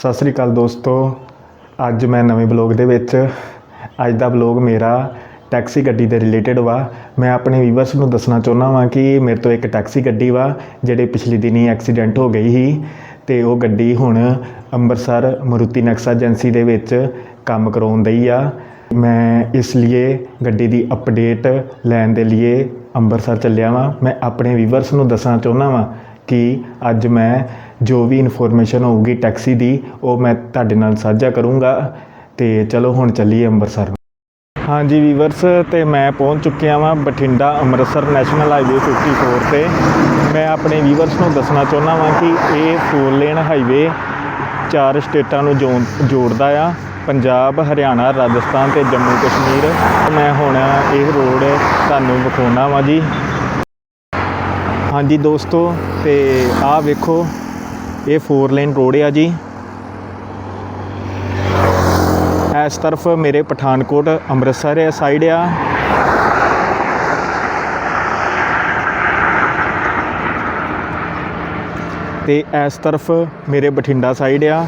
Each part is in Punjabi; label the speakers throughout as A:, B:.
A: ਸਤਿ ਸ੍ਰੀ ਅਕਾਲ ਦੋਸਤੋ। ਅੱਜ ਮੈਂ ਨਵੇਂ ਬਲੌਗ ਦੇ ਵਿੱਚ, ਅੱਜ ਦਾ ਬਲੌਗ ਮੇਰਾ ਟੈਕਸੀ ਗੱਡੀ ਦੇ ਰਿਲੇਟਡ ਵਾ। ਮੈਂ ਆਪਣੇ ਵੀਵਰਸ ਨੂੰ ਦੱਸਣਾ ਚਾਹੁੰਦਾ ਵਾਂ ਕਿ ਮੇਰੇ ਤੋਂ ਇੱਕ ਟੈਕਸੀ ਗੱਡੀ ਵਾ, ਜਿਹੜੇ ਪਿਛਲੇ ਦਿਨੀ ਐਕਸੀਡੈਂਟ ਹੋ ਗਈ ਸੀ। ਤੇ ਉਹ ਗੱਡੀ ਹੁਣ ਅੰਮ੍ਰਿਤਸਰ ਮਰੂਤੀ ਨੈਕਸਾ ਏਜੰਸੀ ਦੇ ਵਿੱਚ ਕੰਮ ਕਰਾਉਣ ਦਈ ਆ। ਮੈਂ ਇਸ ਲਈ ਗੱਡੀ ਦੀ ਅਪਡੇਟ ਲੈਣ ਦੇ ਲਈ ਅੰਮ੍ਰਿਤਸਰ ਚੱਲਿਆ ਵਾਂ। ਮੈਂ ਆਪਣੇ ਵੀਵਰਸ ਨੂੰ ਦੱਸਣਾ ਚਾਹੁੰਦਾ ਵਾਂ ਕਿ ਅੱਜ ਮੈਂ ਜੋ ਵੀ ਇਨਫੋਰਮੇਸ਼ਨ ਹੋਊਗੀ ਟੈਕਸੀ ਦੀ, ਉਹ ਮੈਂ ਤੁਹਾਡੇ ਨਾਲ ਸਾਂਝਾ ਕਰੂੰਗਾ। ਤੇ ਚਲੋ ਹੁਣ ਚੱਲੀਏ ਅੰਮ੍ਰਿਤਸਰ ਹਾਂਜੀ ਵੀਵਰਸ ਤੇ ਮੈਂ ਪਹੁੰਚ ਚੁੱਕਿਆ ਵਾਂ ਬਠਿੰਡਾ ਅੰਮ੍ਰਿਤਸਰ ਨੈਸ਼ਨਲ ਹਾਈਵੇ 54 ਤੇ। ਮੈਂ ਆਪਣੇ ਵੀਵਰਸ ਨੂੰ ਦੱਸਣਾ ਚਾਹੁੰਦਾ ਵਾਂ ਕਿ ਇਹ ਫੋਰ ਲੇਨ ਹਾਈਵੇ ਚਾਰ ਸਟੇਟਾਂ ਨੂੰ ਜੋੜ- ਜੋੜਦਾ ਆ। ਪੰਜਾਬ, ਹਰਿਆਣਾ, ਰਾਜਸਥਾਨ ਤੇ ਜੰਮੂ ਕਸ਼ਮੀਰ ਮੈਂ ਹੁਣ ਇਹ ਰੋਡ ਤੁਹਾਨੂੰ ਵਿਖਾਉਣਾ ਵਾਂ ਜੀ। ਹਾਂਜੀ ਦੋਸਤੋ, ਤੇ ਆਹ ਵੇਖੋ, ਇਹ ਫੋਰ ਲੇਨ ਰੋਡ ਆ ਜੀ। ਇਸ ਤਰਫ ਮੇਰੇ ਪਠਾਨਕੋਟ ਅੰਮ੍ਰਿਤਸਰ ਹੈ ਸਾਈਡ ਆ। ਤੇ ਇਸ ਤਰਫ ਮੇਰੇ ਬਠਿੰਡਾ ਸਾਈਡ ਆ।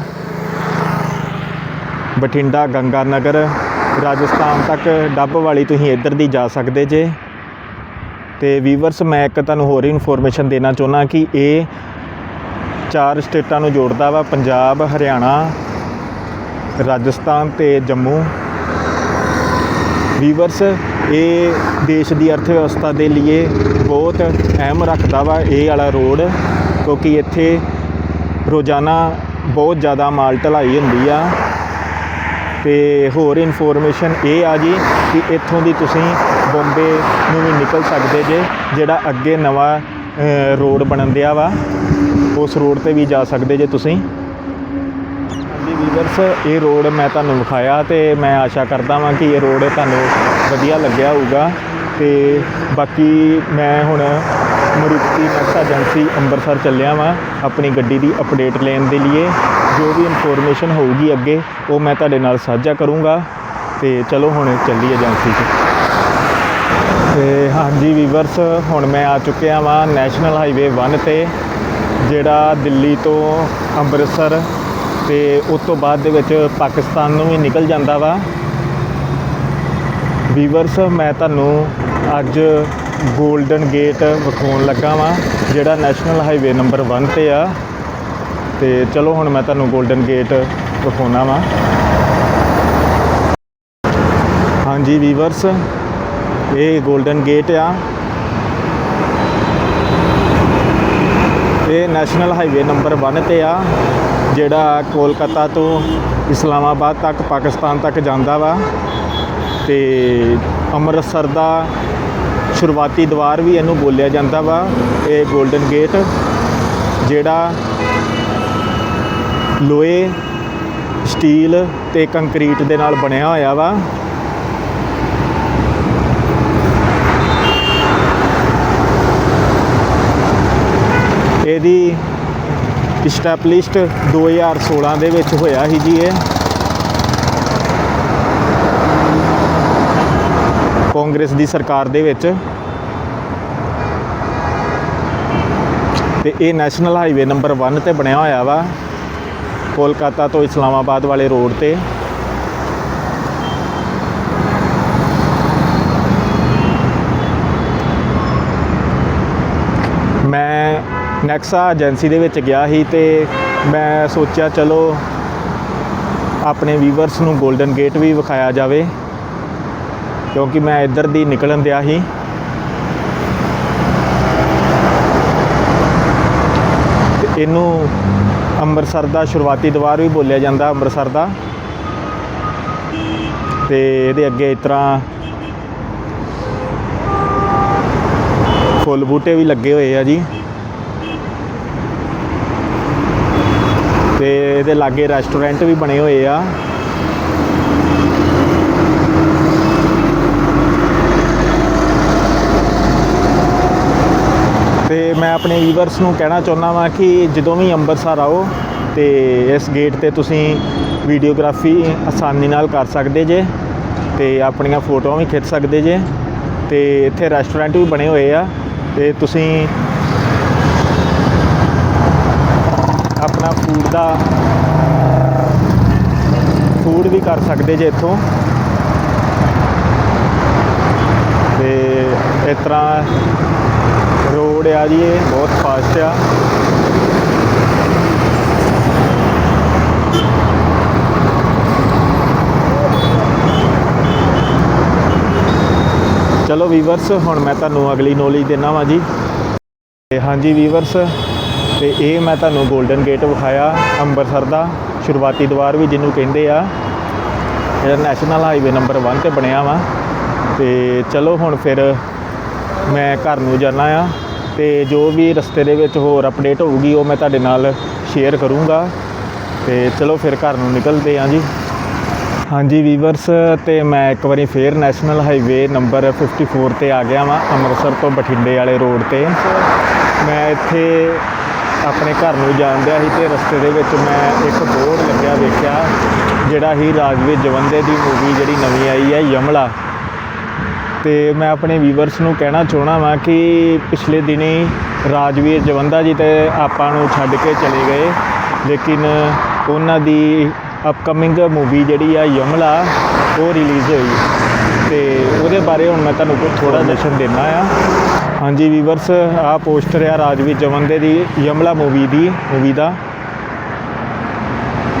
A: ਬਠਿੰਡਾ ਗੰਗਾ ਨਗਰ, ਰਾਜਸਥਾਨ ਤੱਕ, ਡੱਬ ਵਾਲੀ ਤੁਸੀਂ ਇੱਧਰ ਦੀ ਜਾ ਸਕਦੇ ਜੇ। ਤੇ ਵੀਵਰਸ, ਮੈਂ ਇੱਕ ਤੁਹਾਨੂੰ ਹੋਰ ਇਨਫੋਰਮੇਸ਼ਨ ਦੇਣਾ ਚਾਹੁੰਦਾ ਕਿ ਇਹ ਚਾਰ ਸਟੇਟਾਂ ਨੂੰ ਜੋੜਦਾ ਵਾ, ਪੰਜਾਬ, ਹਰਿਆਣਾ, ਰਾਜਸਥਾਨ ਤੇ ਜੰਮੂ। ਵੀਵਰਸ, ਇਹ ਦੇਸ਼ ਦੀ ਅਰਥ ਵਿਵਸਥਾ ਦੇ ਲਈ ਬਹੁਤ ਅਹਿਮ ਰੱਖਦਾ ਵਾ ਇਹ ਵਾਲਾ ਰੋਡ, ਕਿਉਂਕਿ ਇੱਥੇ ਰੋਜ਼ਾਨਾ ਬਹੁਤ ਜ਼ਿਆਦਾ ਮਾਲ ਢਲਾਈ ਹੁੰਦੀ ਆ। ਤੇ ਹੋਰ ਇਨਫੋਰਮੇਸ਼ਨ ਇਹ ਆ ਜੀ ਕਿ ਇੱਥੋਂ ਦੀ ਤੁਸੀਂ ਬੰਬੇ ਨੂੰ ਵੀ ਨਿਕਲ ਸਕਦੇ ਜੇ, ਜਿਹੜਾ ਅੱਗੇ ਨਵਾਂ ਰੋਡ ਬਣਨ ਦਿਆ ਵਾ, ਉਸ ਰੋਡ ਤੇ ਵੀ ਜਾ ਸਕਦੇ ਜੇ ਤੁਸੀਂ। ਹਾਂਜੀ ਵੀਵਰਸ, ਇਹ ਰੋਡ ਮੈਂ ਤੁਹਾਨੂੰ ਵਿਖਾਇਆ ਤੇ ਮੈਂ ਆਸ਼ਾ ਕਰਦਾ ਵਾਂ ਕਿ ਇਹ ਰੋਡ ਤੁਹਾਨੂੰ ਵਧੀਆ ਲੱਗਿਆ ਹੋਊਗਾ। ਤੇ ਬਾਕੀ ਮੈਂ ਹੁਣ ਮਰੂਤੀ ਨੈਕਸਾ ਏਜੰਸੀ ਅੰਮ੍ਰਿਤਸਰ ਚੱਲਿਆ ਵਾਂ, ਆਪਣੀ ਗੱਡੀ ਦੀ ਅਪਡੇਟ ਲੈਣ ਦੇ ਲਈ ਜੋ ਵੀ ਇਨਫੋਰਮੇਸ਼ਨ ਹੋਊਗੀ ਅੱਗੇ, ਉਹ ਮੈਂ ਤੁਹਾਡੇ ਨਾਲ ਸਾਂਝਾ ਕਰੂੰਗਾ। ਤੇ ਚਲੋ ਹੁਣ ਚੱਲੀਏ ਏਜੰਸੀ 'ਚ। ਤੇ ਹਾਂਜੀ ਵੀਵਰਸ, ਹੁਣ ਮੈਂ ਆ ਚੁੱਕਿਆ ਵਾਂ ਨੈਸ਼ਨਲ ਹਾਈਵੇ 1 ਤੇ, ਜਿਹੜਾ ਦਿੱਲੀ ਤੋਂ ਅੰਮ੍ਰਿਤਸਰ ਤੇ ਉਸ ਤੋਂ ਬਾਅਦ ਦੇ ਵਿੱਚ ਪਾਕਿਸਤਾਨ ਨੂੰ ਵੀ ਨਿਕਲ ਜਾਂਦਾ ਵਾ। ਵੀਵਰਸ, ਮੈਂ ਤੁਹਾਨੂੰ ਅੱਜ 골ਡਨ ਗੇਟ ਵਿਖਾਉਣ ਲੱਗਾ ਵਾਂ, ਜਿਹੜਾ ਨੈਸ਼ਨਲ ਹਾਈਵੇ ਨੰਬਰ 1 ਤੇ ਆ। ਤੇ ਚਲੋ ਹੁਣ ਮੈਂ ਤੁਹਾਨੂੰ 골ਡਨ ਗੇਟ ਦਿਖਾਉਣਾ ਵਾ। ਹਾਂਜੀ ਵੀਵਰਸ ਇਹ 골ਡਨ ਗੇਟ ਆ। ਇਹ ਨੈਸ਼ਨਲ ਹਾਈਵੇ ਨੰਬਰ 1 ਤੇ ਆ, ਜਿਹੜਾ ਕੋਲਕਾਤਾ ਤੋਂ ਇਸਲਾਮਾਬਾਦ ਤੱਕ ਪਾਕਿਸਤਾਨ ਤੱਕ ਜਾਂਦਾ ਵਾ। ਤੇ ਅੰਮ੍ਰਿਤਸਰ ਦਾ ਸ਼ੁਰੂਆਤੀ ਦਵਾਰ ਵੀ ਇਹਨੂੰ ਬੋਲਿਆ ਜਾਂਦਾ ਵਾ, ਇਹ 골ਡਨ ਗੇਟ ਜਿਹੜਾ ਲੋਹੇ, ਸਟੀਲ ਤੇ ਕੰਕਰੀਟ ਦੇ ਨਾਲ ਬਣਿਆ ਹੋਇਆ ਵਾ। ਇਹਦੀ ਇਸਟੈਬਲਿਸ਼ਡ 2016 ਦੇ ਵਿੱਚ ਹੋਇਆ ਸੀ ਜੀ ਇਹ। ਕਾਂਗਰਸ ਦੀ ਸਰਕਾਰ ਦੇ ਵਿੱਚ। ਤੇ ਇਹ ਨੈਸ਼ਨਲ ਹਾਈਵੇ ਨੰਬਰ 1 ਤੇ ਬਣਿਆ ਹੋਇਆ ਵਾ। ਕੋਲਕਾਤਾ ਤੋਂ ਇਸਲਾਮਾਬਾਦ ਵਾਲੇ ਰੋਡ ਤੇ। ਮੈਂ ਨੈਕਸਾ ਏਜੰਸੀ ਦੇ ਵਿੱਚ ਗਿਆ ਸੀ ਤੇ ਮੈਂ ਸੋਚਿਆ, ਚਲੋ, ਆਪਣੇ ਵੀਵਰਸ ਨੂੰ 골ਡਨ ਗੇਟ ਵੀ ਵਿਖਾਇਆ ਜਾਵੇ, ਕਿਉਂਕਿ ਮੈਂ ਇੱਧਰ ਦੀ ਨਿਕਲਣ ਦਿਆ ਸੀ। ਇਹਨੂੰ ਅੰਮ੍ਰਿਤਸਰ ਦਾ ਸ਼ੁਰੂਆਤੀ ਦਵਾਰ ਵੀ ਬੋਲਿਆ ਜਾਂਦਾ ਅੰਮ੍ਰਿਤਸਰ ਦਾ। ਤੇ ਇਹਦੇ ਅੱਗੇ ਇਸ ਤਰ੍ਹਾਂ ਫੁੱਲ ਬੂਟੇ ਵੀ ਲੱਗੇ ਹੋਏ ਆ ਜੀ। ਤੇ ਇਹਦੇ ਲਾਗੇ ਰੈਸਟੋਰੈਂਟ ਵੀ ਬਣੇ ਹੋਏ ਆ ਤੇ ਮੈਂ ਆਪਣੇ ਵੀਵਰਸ ਨੂੰ ਕਹਿਣਾ ਚਾਹੁੰਦਾ ਵਾਂ ਕਿ ਜਦੋਂ ਵੀ ਅੰਮ੍ਰਿਤਸਰ ਆਓ ਤੇ ਇਸ ਗੇਟ ਤੇ ਤੁਸੀਂ ਵੀਡੀਓਗ੍ਰਾਫੀ ਆਸਾਨੀ ਨਾਲ ਕਰ ਸਕਦੇ ਜੇ ਤੇ ਆਪਣੀਆਂ ਫੋਟੋਆਂ ਵੀ ਖਿੱਚ ਸਕਦੇ ਜੇ ਤੇ ਇੱਥੇ ਰੈਸਟੋਰੈਂਟ ਵੀ ਬਣੇ ਹੋਏ ਆ ਤੇ ਤੁਸੀਂ ਆਪਣਾ ਫੂਡ ਦਾ ਫੂਡ ਵੀ ਕਰ ਸਕਦੇ ਜੇ ਇੱਥੋਂ। ਤੇ ਇਸ ਤਰ੍ਹਾਂ ਰੋਡ ਆ ਜੀ, ਇਹ ਬਹੁਤ ਫਾਸਟ ਆ। ਚਲੋ ਵੀਵਰਸ, ਹੁਣ ਮੈਂ ਤੁਹਾਨੂੰ ਅਗਲੀ ਨੌਲੇਜ ਦੇਣਾ ਵਾਂ ਜੀ। ਤੇ ਹਾਂਜੀ ਵੀਵਰਸ, ਤੇ ਇਹ ਮੈਂ ਤੁਹਾਨੂੰ 골ਡਨ ਗੇਟ ਵਿਖਾਇਆ, ਅੰਮ੍ਰਿਤਸਰ ਦਾ। ਸ਼ੁਰੂਆਤੀ ਦਵਾਰ ਵੀ ਜਿਹਨੂੰ ਕਹਿੰਦੇ ਆ। ਇਹ ਨੈਸ਼ਨਲ ਹਾਈਵੇ ਨੰਬਰ 1 ਤੇ ਬਣਿਆ ਵਾ। ਤੇ ਚਲੋ ਹੁਣ ਫਿਰ ਮੈਂ ਘਰ ਨੂੰ ਜਾਣਾ ਆ। ਤੇ ਜੋ ਵੀ ਰਸਤੇ ਦੇ ਵਿੱਚ ਹੋਰ ਅਪਡੇਟ ਹੋਊਗੀ, ਉਹ ਮੈਂ ਤੁਹਾਡੇ ਨਾਲ ਸ਼ੇਅਰ ਕਰੂੰਗਾ। ਤੇ ਚਲੋ ਫਿਰ ਘਰ ਨੂੰ ਨਿਕਲਦੇ ਹਾਂ ਜੀ। ਹਾਂਜੀ ਵੀਵਰਸ, ਤੇ ਮੈਂ ਇੱਕ ਵਾਰੀ ਫੇਰ ਨੈਸ਼ਨਲ ਹਾਈਵੇ ਨੰਬਰ 54 ਤੇ ਆ ਗਿਆ ਵਾਂ, ਅੰਮ੍ਰਿਤਸਰ ਤੋਂ ਬਠਿੰਡੇ ਵਾਲੇ ਰੋਡ ਤੇ। ਮੈਂ ਇੱਥੇ ਆਪਣੇ ਘਰ ਨੂੰ ਜਾਂਦਿਆ ਸੀ ਤੇ ਰਸਤੇ ਦੇ ਵਿੱਚ ਮੈਂ ਇੱਕ ਬੋਰਡ ਲੱਗਿਆ ਵੇਖਿਆ, ਜਿਹੜਾ ਹੀ ਰਾਜਵੀਰ ਜਵੰਦੇ ਦੀ ਮੂਵੀ ਜਿਹੜੀ ਨਵੀਂ ਆਈ ਹੈ, ਯਮਲਾ। ਤੇ ਮੈਂ ਆਪਣੇ ਵੀਵਰਸ ਨੂੰ ਕਹਿਣਾ ਚਾਹਣਾ ਵਾਂ ਕਿ ਪਿਛਲੇ ਦਿਨੀ ਰਾਜਵੀਰ ਜਵੰਦਾ ਜੀ ਤੇ ਆਪਾਂ ਨੂੰ ਛੱਡ ਕੇ ਚਲੇ ਗਏ, ਲੇਕਿਨ ਉਹਨਾਂ ਦੀ ਅਪਕਮਿੰਗ ਮੂਵੀ ਜਿਹੜੀ ਆ ਯਮਲਾ, ਉਹ ਰਿਲੀਜ਼ ਹੋਈ। ਤੇ ਉਹਦੇ ਬਾਰੇ ਹੁਣ ਮੈਂ ਤੁਹਾਨੂੰ ਕੁਝ ਥੋੜਾ ਦਰਸ਼ਨ ਦੇਣਾ ਆ। ਹਾਂਜੀ ਵੀਵਰਸ ਆਹ ਪੋਸਟਰ ਆ ਰਾਜਵੀਰ ਜਵੰਦੇ ਦੀ, ਯਮਲਾ ਮੂਵੀ ਦੀ ਮੂਵੀ ਦਾ।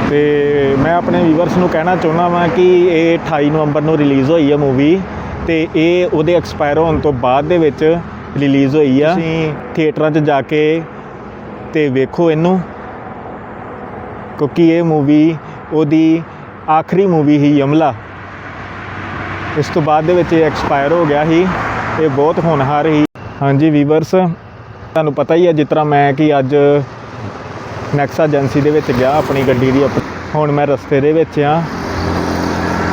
A: ਤੇ ਮੈਂ ਆਪਣੇ ਵੀਵਰਸ ਨੂੰ ਕਹਿਣਾ ਚਾਹੁੰਦਾ ਵਾਂ ਕਿ ਇਹ 28 ਨਵੰਬਰ ਨੂੰ ਰਿਲੀਜ਼ ਹੋਈ ਹੈ ਮੂਵੀ ਤੇ ਇਹ ਉਹਦੇ ਐਕਸਪਾਇਰ ਹੋਣ ਤੋਂ ਬਾਅਦ ਦੇ ਵਿੱਚ ਰਿਲੀਜ਼ ਹੋਈ ਆ। ਤੁਸੀਂ ਥੀਏਟਰਾਂ 'ਚ ਜਾ ਕੇ ਤੇ ਵੇਖੋ ਇਹਨੂੰ। ਕਿਉਂਕਿ ਇਹ ਮੂਵੀ ਉਹਦੀ ਆਖਰੀ ਮੂਵੀ ਹੀ ਯਮਲਾ। ਇਸ ਤੋਂ ਬਾਅਦ ਦੇ ਵਿੱਚ ਇਹ ਐਕਸਪਾਇਰ ਹੋ ਗਿਆ ਸੀ। ਇਹ ਬਹੁਤ ਹੋਣਹਾਰ ਸੀ। ਹਾਂਜੀ ਵੀਵਰਸ ਤੁਹਾਨੂੰ ਪਤਾ ਹੀ ਹੈ ਜਿਸ ਤਰ੍ਹਾਂ ਮੈਂ ਕਿ ਅੱਜ ਨੈਕਸਾ ਏਜੰਸੀ ਦੇ ਵਿੱਚ ਗਿਆ ਆਪਣੀ ਗੱਡੀ ਦੀ। ਹੁਣ ਮੈਂ ਰਸਤੇ ਦੇ ਵਿੱਚ ਆ।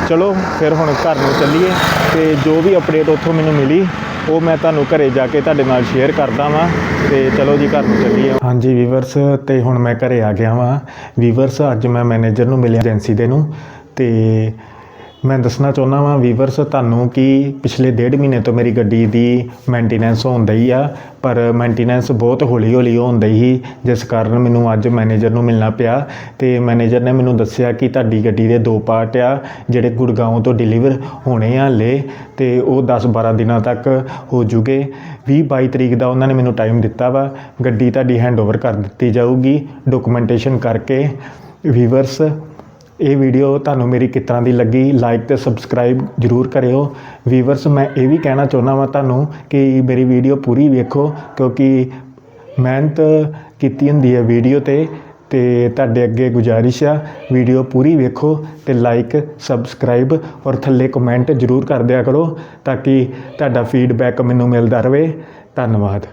A: ਚਲੋ ਫਿਰ ਹੁਣ ਘਰ ਨੂੰ ਚੱਲੀਏ। ਤੇ ਜੋ ਵੀ ਅਪਡੇਟ ਉੱਥੋਂ ਮੈਨੂੰ ਮਿਲੀ, ਉਹ ਮੈਂ ਤੁਹਾਨੂੰ ਘਰੇ ਜਾ ਕੇ ਤੁਹਾਡੇ ਨਾਲ ਸ਼ੇਅਰ ਕਰਦਾ ਵਾਂ ਤੇ ਚਲੋ ਜੀ, ਘਰ ਨੂੰ ਚੱਲੀਏ। ਹਾਂਜੀ ਵੀਵਰਸ, ਤੇ ਹੁਣ ਮੈਂ ਘਰੇ ਆ ਗਿਆ ਵਾਂ। ਵੀਵਰਸ, ਅੱਜ ਮੈਂ ਮੈਨੇਜਰ ਨੂੰ ਮਿਲਿਆ ਏਜੰਸੀ ਦੇ ਨੂੰ। ਤੇ ਮੈਂ ਦੱਸਣਾ ਚਾਹੁੰਦਾ ਵਾਂ, ਵੀਵਰਸ, ਤੁਹਾਨੂੰ ਕਿ ਪਿਛਲੇ ਡੇਢ ਮਹੀਨੇ ਤੋਂ ਮੇਰੀ ਗੱਡੀ ਦੀ ਮੇਨਟੇਨੈਂਸ ਹੋਣ ਦਈ ਆ? ਪਰ ਮੇਨਟੇਨੈਂਸ ਬਹੁਤ ਹੌਲੀ ਹੌਲੀ ਹੋਣ ਦਈ ਸੀ, ਜਿਸ ਕਾਰਨ ਮੈਨੂੰ ਅੱਜ ਮੈਨੇਜਰ ਨੂੰ ਮਿਲਣਾ ਪਿਆ ਤੇ ਮੈਨੇਜਰ ਨੇ ਮੈਨੂੰ ਦੱਸਿਆ ਕਿ ਤੁਹਾਡੀ ਗੱਡੀ ਦੇ ਦੋ ਪਾਰਟ ਆ, ਜਿਹੜੇ ਗੁੜਗਾਉਂ ਤੋਂ ਡਿਲੀਵਰ ਹੋਣੇ ਆ ਹਲੇ ਤੇ ਉਹ 10-12 ਦਿਨਾਂ ਤੱਕ ਹੋ ਜੂਗੇ। 20-22 ਤਰੀਕ ਦਾ ਉਹਨਾਂ ਨੇ ਮੈਨੂੰ ਟਾਈਮ ਦਿੱਤਾ ਵਾ, ਗੱਡੀ ਤੁਹਾਡੀ ਹੈਂਡਓਵਰ ਕਰ ਦਿੱਤੀ ਜਾਊਗੀ ਡਾਕੂਮੈਂਟੇਸ਼ਨ ਕਰਕੇ। ਵੀਵਰਸ ਇਹ ਵੀਡੀਓ ਤੁਹਾਨੂੰ ਮੇਰੀ ਕਿਸ ਦੀ ਲੱਗੀ ਲਾਈਕ ਤੇ ਸਬਸਕ੍ਰਾਈਬ ਜਰੂਰ ਕਰਿਓ। ਵੀਵਰਸ ਮੈਂ ਇਹ ਵੀ ਕਹਿਣਾ ਚਾਹੁੰਦਾ ਵਾਂ ਤੁਹਾਨੂੰ ਕਿ ਮੇਰੀ ਵੀਡੀਓ ਪੂਰੀ ਵੇਖੋ, ਕਿਉਂਕਿ ਮਿਹਨਤ ਕੀਤੀ ਹੁੰਦੀ ਹੈ ਵੀਡੀਓ ਤੇ ਤੇ ਤੁਹਾਡੇ ਅੱਗੇ ਗੁਜ਼ਾਰਿਸ਼ ਆ ਵੀਡੀਓ ਪੂਰੀ ਵੇਖੋ ਤੇ ਲਾਈਕ ਸਬਸਕ੍ਰਾਈਬ ਔਰ ਥੱਲੇ ਕਮੈਂਟ ਜਰੂਰ ਕਰ ਦਿਆ ਕਰੋ, ਤਾਂ ਕਿ ਤੁਹਾਡਾ ਫੀਡਬੈਕ ਮੈਨੂੰ ਮਿਲਦਾ ਰਹੇ। ਧੰਨਵਾਦ।